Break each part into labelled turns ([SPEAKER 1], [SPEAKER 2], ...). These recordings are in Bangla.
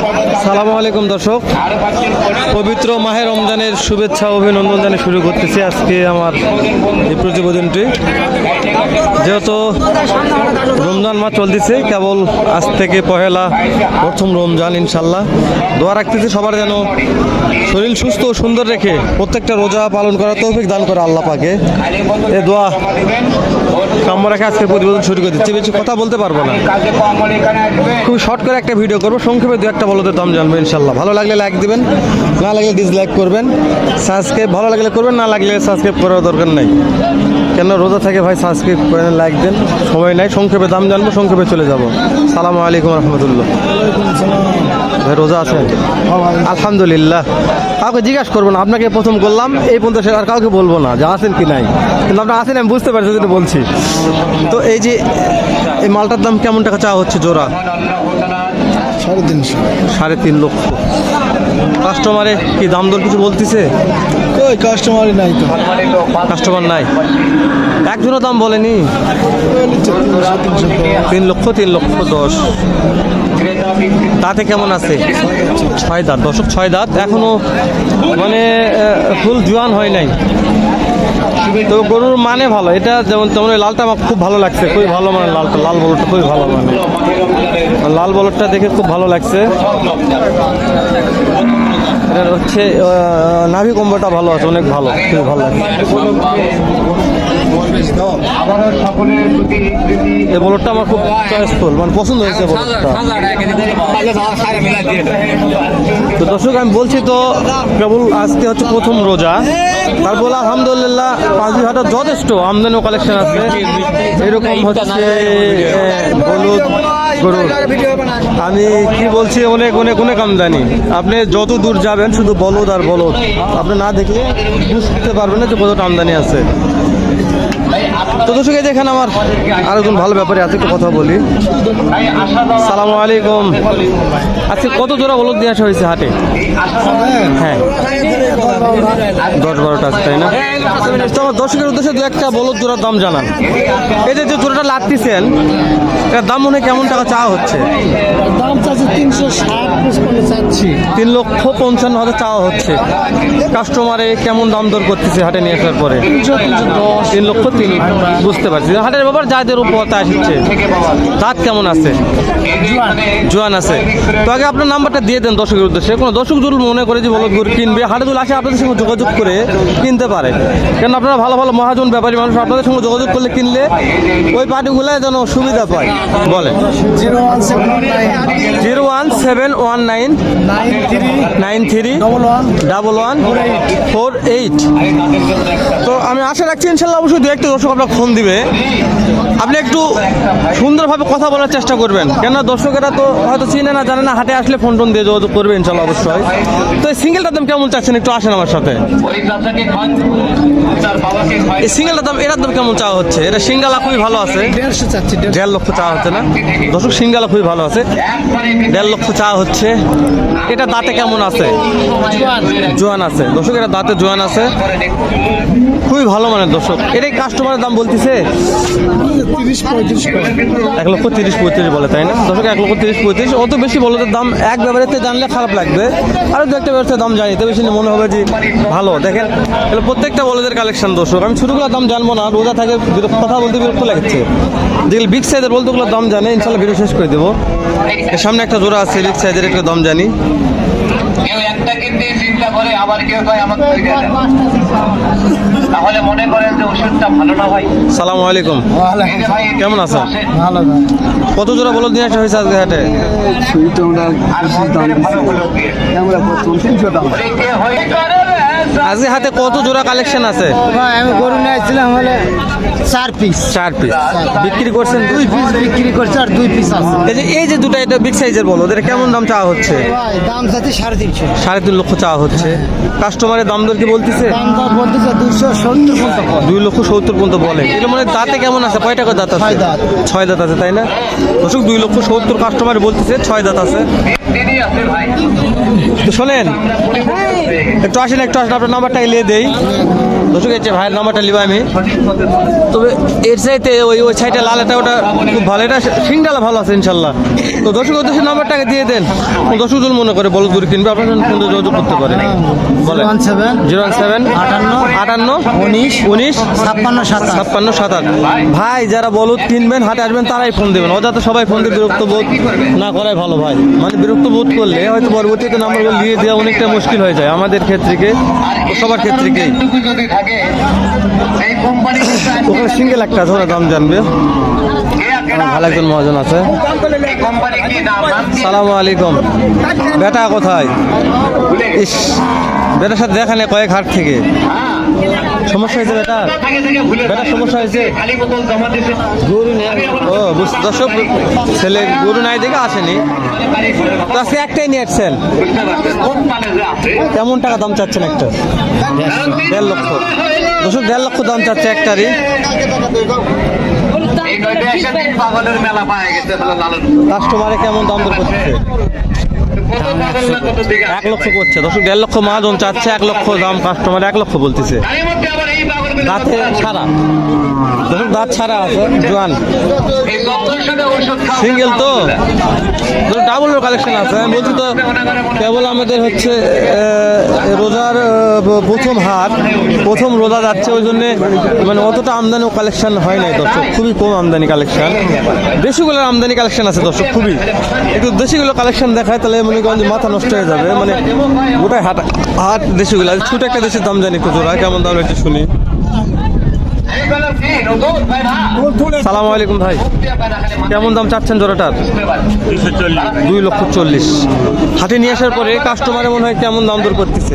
[SPEAKER 1] সালামু আলাইকুম, দর্শক। পবিত্র মাহে রমজানের শুভেচ্ছা অভিনন্দন জানিয়ে শুরু করতেছি আজকে আমার এই প্রতিবেদনটি। যেহেতু রমজান মাস চলতেছে, কেবল আজ থেকে পহেলা প্রথম রমজান ইনশাল্লাহ দোয়া রাখতেছি সবার যেন শরীর সুস্থ ও সুন্দর রেখে প্রত্যেকটা রোজা পালন করার তৌফিক দান করে আল্লাহ পাকে। এ দোয়া কাম্য রেখে আজকে প্রতিবেদন শুরু করে দিচ্ছি। বেশি কথা বলতে পারব না। খুব শর্ট করে একটা ভিডিও করব। সংক্ষেপে দু একটা বলতে দাম জানব ইনশাল্লাহ ভালো লাগলে লাইক দিবেন, না লাগলে ডিসলাইক করবেন। সাবস্ক্রাইব ভালো লাগলে করবেন, না লাগলে সাবস্ক্রাইব করার দরকার নাই। কেন রোজা থাকে ভাই সাবস্ক্রাইব করে লাইক দেন। সময় নাই, সংক্ষেপে দাম জানব, সংক্ষেপে চলে যাব। সালাম আলাইকুম রহমতুল্লাহ। ভাই, রোজা আছেন আলহামদুলিল্লাহ। কাউকে জিজ্ঞাসা করব না আপনাকে প্রথম করলাম এই পর্যন্ত আর কাউকে বলব না, যে আছেন কি নাই। কিন্তু আপনার আছেন, আমি বুঝতে পারছি যেটা বলছি। তো এই যে, এই মালটার দাম কেমন টাকা চাওয়া হচ্ছে জোড়া?
[SPEAKER 2] সাড়ে তিনশো।
[SPEAKER 1] সাড়ে তিন লক্ষ। কাস্টমারে কি দাম দর কিছু বলতেছে?
[SPEAKER 2] কই কাস্টমারই নাই তো।
[SPEAKER 1] কাস্টমার নাই। একজনও দাম বলেনি?
[SPEAKER 2] ওই
[SPEAKER 1] তিন লক্ষ তিন লক্ষ দশ। তাতে কেমন আছে? ছয় দাঁত। দশক ছয় দাঁত। এখনও মানে ফুল জোয়ান হয় নাই। তো গরুর মানে ভালো, এটা যেমন তেমন লালটা আমার খুব ভালো লাগছে, খুবই ভালো মানে লালটা, লাল বলটা খুবই ভালো মানে। লাল বলটা দেখে খুব ভালো লাগছে। হচ্ছে নাভি কম্বটা ভালো আছে, অনেক ভালো, খুবই ভালো লাগছে। এই বলটটা আমার খুব চয়েসফুল মানে পছন্দ হয়েছে বলটটা। তো দর্শক, আমি বলছি তো, কেবল আজকে হচ্ছে প্রথম রোজা। তারপর আলহামদুলিল্লাহ পাঁচি হাটের যথেষ্ট আমদানি কালেকশন আছে। এরকম হচ্ছে হলুদ আমি কি বলছি, অনেক অনেক অনেক আমদানি। আপনি যত দূর যাবেন, শুধু বলদ আর বলদ। আপনি না দেখলে বুঝতে পারবেন না যে কতটা আমদানি আছে। Man. তো দর্শক এই দেখেন আমার আরেকজন ভালো ব্যাপারে আছে একটু কথা বলি। সালামু আলাইকুম। আজকে কত জোড়া বলদ দিয়ে আসা হয়েছে হাটে? হ্যাঁ। দশ বারোটা আছে তাই না? তো আমার দর্শকের উদ্দেশ্যে দু একটা বলদ জোড়ার দাম জানান। এই যে জোড়াটা লাগতেছেন এটার দাম মনে কেমন টাকা চাওয়া হচ্ছে?
[SPEAKER 2] দাম চাচ্ছে তিনশো ষাট চাচ্ছি।
[SPEAKER 1] তিন লক্ষ পঞ্চান্ন হাজার চাওয়া হচ্ছে। কাস্টমারে কেমন দাম দর করতেছে হাটে নিয়ে আসার পরে? তিন লক্ষ তিন বুঝতে পারছি। হাটের ব্যাপার যাদের উপর তা আসছে। দাঁত কেমন আছে? জোয়ান। আছে। তো আগে আপনার নাম্বারটা দিয়ে দেন দর্শকের উদ্দেশ্যে। কোনো দর্শক যদি মনে করে যে বলো গরু কিনবে। হাটে যদি আসে আপনাদের সঙ্গে যোগাযোগ করে কিনতে পারে। কারণ আপনারা ভালো ভালো মহাজন ব্যাপারী মানুষ আপনাদের সঙ্গে যোগাযোগ করলে কিনলে ওই পার্টিগুলো যেন সুবিধা পায়। বলে
[SPEAKER 2] zero one seven
[SPEAKER 1] one nine
[SPEAKER 2] nine three double one
[SPEAKER 1] four eight. তো আমি আশা রাখছি ইনশাল্লাহ অবশ্যই দু একটা দর্শক আপনার ফোন দিবে। আপনি একটু সুন্দরভাবে কথা বলার চেষ্টা করবেন। কেননা দর্শকেরা তো হয়তো চিনে না জানে না হাটে আসলে ফোন টোন দিয়ে যোগাযোগ করবে ইনশাল্লাহ অবশ্যই। তো এই সিঙ্গেলটার দাম কেমন চাচ্ছেন? একটু আসেন আমার সাথে। এই সিঙ্গেলটার দাম এটার দাম কেমন চাওয়া হচ্ছে? এটা সিঙ্গালা খুবই ভালো আছে। দেড় লক্ষ চাওয়া হচ্ছে না? দর্শক সিঙ্গালা খুবই ভালো আছে। দেড় লক্ষ চাওয়া হচ্ছে। এটা দাঁতে কেমন আছে? জোয়ান। আছে। দর্শক এটা দাঁতে জোয়ান আছে। খুবই ভালো মানের দর্শক। এটাই কাস্টমারের দাম বলতেছে? এক লক্ষ তিরিশ পঁয়ত্রিশ বলে, তাই না? দর্শক এক লক্ষ তিরিশ পঁয়ত্রিশ? অত বেশি বলদের দাম এক ব্যবহারেতে জানলে খারাপ লাগবে। আরও দু একটা ব্যবসার দাম জানি, তো বেশি নিয়ে মনে হবে যে ভালো। দেখেন এগুলো প্রত্যেকটা বলদের কালেকশন দর্শক আমি ছোটোগুলোর দাম জানব না, রোজা থাকে কথা বলতে বিরক্ত লাগছে। যেগুলো বিগ সাইজের বলতেগুলোর দাম জানে, ইনশাল্লাহ ভিডিও শেষ করে দেবো। সামনে একটা জোড়া আছে বিগ সাইজের একটা দাম জানি
[SPEAKER 3] কেউ একটা কিনতে চিন্তা করে আবার কেউ কয় আমাকে। তাহলে মনে করেন যে ওষুধটা ভালো না ভাই
[SPEAKER 1] সালামু আলাইকুম কেমন আছেন?
[SPEAKER 2] ভালো
[SPEAKER 1] কত জোড়া বলদ নিয়ে আসা হয়েছে আজকে হাটে
[SPEAKER 3] আর
[SPEAKER 1] আজকে হাতে কত জোড়া কালেকশন আছে?
[SPEAKER 2] ভাই আমি গরু নিয়ে আসছিলাম হলে চার পিস
[SPEAKER 1] চার পিস বিক্রি করছেন
[SPEAKER 2] দুই পিস বিক্রি করছে আর দুই পিস আছে।
[SPEAKER 1] এই যে এই যে দুটো এটা বিগ সাইজের বলো ওদের কেমন দাম চাওয়া হচ্ছে?
[SPEAKER 2] ভাই দাম চাচ্ছি সাড়ে তিনশো।
[SPEAKER 1] সাড়ে তিন লক্ষ চাওয়া হচ্ছে। কাস্টমারের দাম দর কি বলতেছে?
[SPEAKER 2] দাম দর বলতেছে দুশো সত্তর পর্যন্ত কম।
[SPEAKER 1] দুই লক্ষ সত্তর পর্যন্ত বলে। এগুলো মানে দাঁতে কেমন আছে? কয় টাকা দাঁত আছে?
[SPEAKER 2] ছয় দাঁত।
[SPEAKER 1] আছে তাই না? দর্শক দুই লক্ষ সত্তর কাস্টমার বলতেছে ছয় দাঁত আছে।
[SPEAKER 3] দিনই আছে ভাই
[SPEAKER 1] তো শোনেন একটু আসেন একটু আসেন আপনার নাম্বারটা এলিয়ে দেই। দর্শক এসে ভাইয়ের নাম্বারটা নিব আমি। তবে এর চাইতে ওই ওই সাইডে লাল এটা ওটা খুব ভালো। এটা সিংডালা ভালো আছে ইনশাল্লাহ। তো দর্শক উদ্দেশ্যে নাম্বারটাকে দিয়ে দেন। দর্শক জন মনে করে বলদ গরু কিনবে আপনার ফোন যোগাযোগ করতে পারে। বলে জিরো ওয়ান সেভেন
[SPEAKER 2] আটান্ন
[SPEAKER 1] আটান্ন
[SPEAKER 2] উনিশ
[SPEAKER 1] উনিশ
[SPEAKER 2] ছাপ্পান্ন সাতাশ।
[SPEAKER 1] ছাপ্পান্ন সাতাশ। ভাই যারা বলদ কিনবেন হাটে আসবেন তারাই ফোন দেবেন। অযাতে সবাই ফোন দিয়ে বিরক্ত বোধ না করাই ভালো ভাই। মানে বিরক্ত বোধ করলে হয়তো পরবর্তীতে নাম্বারগুলো দিয়ে দেওয়া অনেকটা মুশকিল হয়ে যায় আমাদের ক্ষেত্রে সবার ক্ষেত্রেকেই
[SPEAKER 3] থাকে সেই কোম্পানি
[SPEAKER 1] ওখানে সিঙ্গেল একটা ধরে দাম জানবে। ভালো একজন মহাজন আছে? সালাম আলাইকুম। বেটা কোথায়? ইস বেটার সাথে দেখা নেই কয়েক হাট থেকে। সমস্যা হয়েছে বেটা? বেটার সমস্যা হয়েছে?
[SPEAKER 3] খালি বোতল
[SPEAKER 1] ও দর্শক ছেলে গরু নাই দেখে আসেনি। তো আজকে একটাই নিয়ে আসছেন
[SPEAKER 3] মানে
[SPEAKER 1] কেমন টাকা দাম চাচ্ছেন একটা? দেড় লক্ষ। দর্শক দেড় লক্ষ দাম চাচ্ছে একটারই। কাস্টমারে কেমন দাম দর করতেছে এক লক্ষ করছে। দর্শক, দেড় লক্ষ মহাজন চাচ্ছে, এক লক্ষ দাম কাস্টমার এক লক্ষ বলতেছে। দাঁতে ছাড়া। দাঁত ছাড়া আছে জোয়ান। সিঙ্গেল তো? ডাবল কালেকশন আছে। আমি বলছি তো কেবল আমাদের হচ্ছে রোজার প্রথম হাট প্রথম রোজা যাচ্ছে ওই জন্যে মানে অতটা আমদানি কালেকশন হয় নাই দর্শক। খুবই কম আমদানি কালেকশন দেশিগুলোর আমদানি কালেকশন আছে দর্শক খুবই। একটু দেশিগুলো কালেকশন দেখায় তাহলে মনে করেন মাথা নষ্ট হয়ে যাবে। মানে গোটাই হাট হাট দেশিগুলো। ছোট একটা দেশের দাম জানি একটু জোড়া কেমন দাম একটু শুনি
[SPEAKER 3] এইগুলো কি নতুন ভাই না
[SPEAKER 1] সালাম আলাইকুম ভাই। কেমন দাম চাচ্ছেন জোড়াটার? দুই লক্ষ চল্লিশ। হাটে নিয়ে আসার পরে কাস্টমারে মনে হয় কেমন দাম দর করতেছে?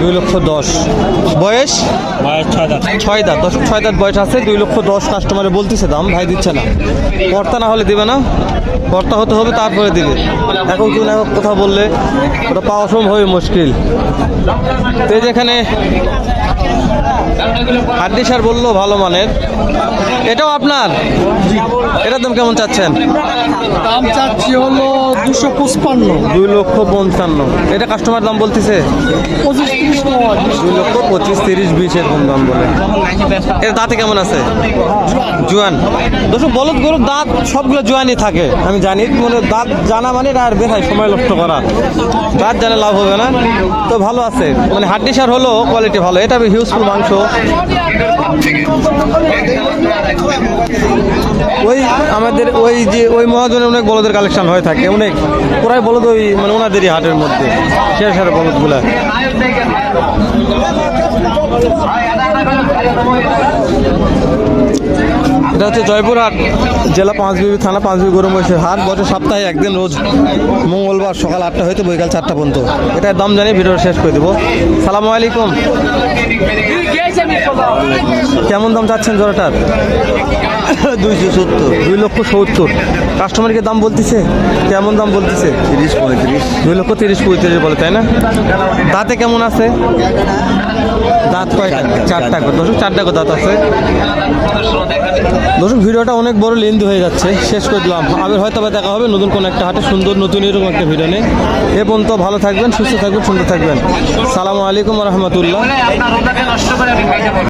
[SPEAKER 4] দুই
[SPEAKER 1] লক্ষ দশ। বয়স?
[SPEAKER 4] ছয় দাঁত।
[SPEAKER 1] দশ ছয় দাঁত বয়স আছে দুই লক্ষ দশ কাস্টমারে বলতেছে দাম ভাই দিচ্ছে না। কর্তা না হলে দিবে না। কর্তা হতে হবে তারপরে দিবে। এখন কেউ না কোথাও বললে ওটা পাওয়া সম্ভবই মুশকিল। তো এই যেখানে হাড্ডি সার বলল ভালো মানের। এটাও আপনার? এটার দাম কেমন চাচ্ছেন?
[SPEAKER 2] দাম চাচ্ছি হলো দুশো পঁচপান্ন।
[SPEAKER 1] দুই লক্ষ পঞ্চান্ন। এটা কাস্টমার দাম বলতেছে?
[SPEAKER 2] পঁচিশ তিরিশ
[SPEAKER 1] দুই লক্ষ পঁচিশ তিরিশ বিশ এরকম দাম বলে। এর দাঁতে কেমন আছে? জোয়ান। দর্শক বলদ গরুর দাঁত সবগুলো জোয়ানই থাকে আমি জানি। মানে দাঁত জানা মানে আর বের হয় সময় নষ্ট করা। দাঁত জানে লাভ হবে না। তো ভালো আছে। মানে হাড্ডি সার হলো কোয়ালিটি ভালো। এটা হিউজফুল মাংস। ওই আমাদের ওই যে ওই মহাজনের অনেক বলদের কালেকশন হয়ে থাকে, অনেক। পুরাই বলদ ওই মানে ওনাদেরই হাটের মধ্যে, শেষ হাটের বলদগুলা। এটা হচ্ছে জয়পুরহাট জেলা পাঁচবিবি থানা, পাঁচবিবি গরু মহিষের হাট। বছর সপ্তাহে একদিন রোজ মঙ্গলবার সকাল আটটা হইতে বৈকাল চারটা পর্যন্ত। এটার দাম জানিয়ে ভিডিও শেষ করে দেবো। সালাম আলাইকুম। কেমন দাম চাচ্ছেন জোড়াটার? দুইশো সত্তর। দুই লক্ষ সত্তর। কাস্টমারকে দাম বলতেছে? কেমন দাম বলতেছে? তিরিশ পঁয়ত্রিশ। দুই লক্ষ তিরিশ পঁয়ত্রিশ বলে তাই না? দাঁতে কেমন আছে? দাঁত কয়টা চারটা দর্শক, চারটা কথা আছে। দর্শক, ভিডিওটা অনেক বড় লেন্দি হয়ে যাচ্ছে। শেষ করে দিলাম। আবার হয়তো বা দেখা হবে নতুন কোনো একটা হাটে। সুন্দর, নতুন এরকম একটা ভিডিও নেই এ পর্যন্ত ভালো থাকবেন, সুস্থ থাকবেন, সুন্দর থাকবেন। সালামু আলাইকুম রহমতুল্লাহ।